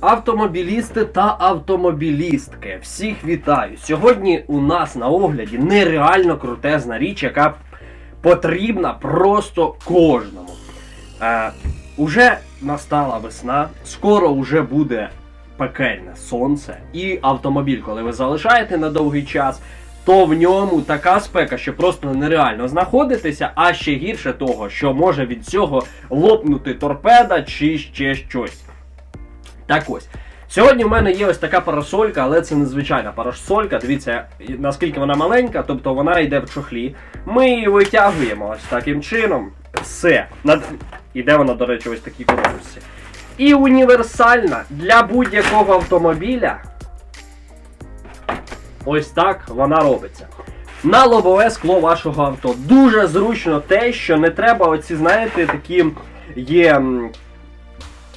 Автомобілісти та автомобілістки, всіх вітаю! Сьогодні у нас на огляді нереально крутезна річ, яка потрібна просто кожному. Е, уже настала весна, скоро вже буде пекельне сонце, і автомобіль, коли ви залишаєте на довгий час, то в ньому така спека, що просто нереально знаходитися, а ще гірше того, що може від цього лопнути торпеда чи ще щось. Так ось. Сьогодні в мене є ось така парасолька, але це незвичайна парасолька. Дивіться, наскільки вона маленька, тобто вона йде в чохлі. Ми її витягуємо ось таким чином. Все. Над... Іде вона, до речі, ось такій коробці. І універсальна для будь-якого автомобіля. Ось так вона робиться. На лобове скло вашого авто. Дуже зручно те, що не треба оці, знаєте, такі є.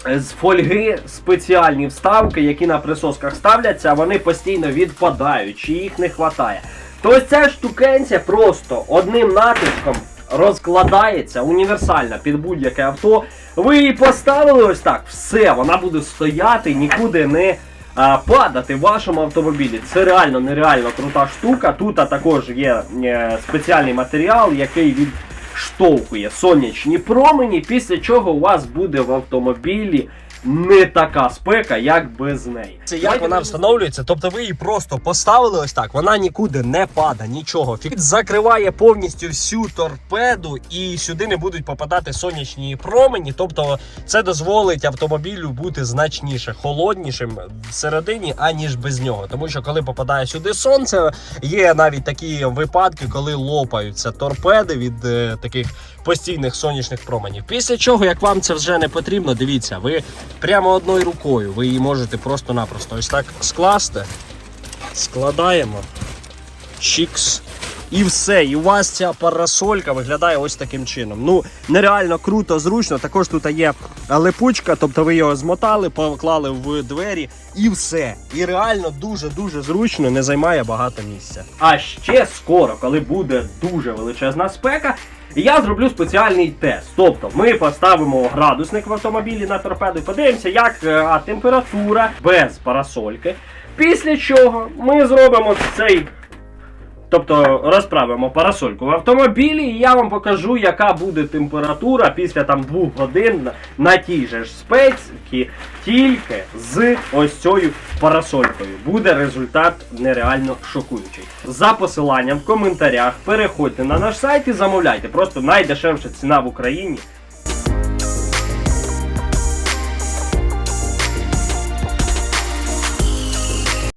З фольги спеціальні вставки, які на присосках ставляться, вони постійно відпадають, чи їх не вистачає. То ця штукенця просто одним натиском розкладається, універсальна під будь-яке авто. Ви її поставили ось так, все, вона буде стояти, нікуди не а, падати в вашому автомобілі. Це реально нереально крута штука. Тут також є е, спеціальний матеріал, який від штовхує сонячні промені, після чого у вас буде в автомобілі не така спека, як без неї. Це як вона встановлюється, тобто ви її просто поставили ось так, вона нікуди не пада, нічого. Фікс закриває повністю всю торпеду і сюди не будуть попадати сонячні промені. Тобто це дозволить автомобілю бути значніше, холоднішим всередині, аніж без нього. Тому що коли попадає сюди сонце, є навіть такі випадки, коли лопаються торпеди від е, таких постійних сонячних променів. Після чого, як вам це вже не потрібно, дивіться, ви прямо одною рукою ви її можете просто-напросто ось так скласти, складаємо, чікс. І все, і у вас ця парасолька виглядає ось таким чином. Ну, нереально круто, зручно. Також тут є липучка, тобто ви його змотали, поклали в двері і все. І реально дуже-дуже зручно, не займає багато місця. А ще скоро, коли буде дуже величезна спека, я зроблю спеціальний тест. Тобто ми поставимо градусник в автомобілі на торпеду подивимося, як е, температура без парасольки. Після чого ми зробимо цей. Тобто розправимо парасольку в автомобілі, і я вам покажу, яка буде температура після там двох годин на- тій же ж спеці, тільки з ось цією парасолькою. Буде результат нереально шокуючий. За посиланням в коментарях переходьте на наш сайт і замовляйте. Просто найдешевша ціна в Україні.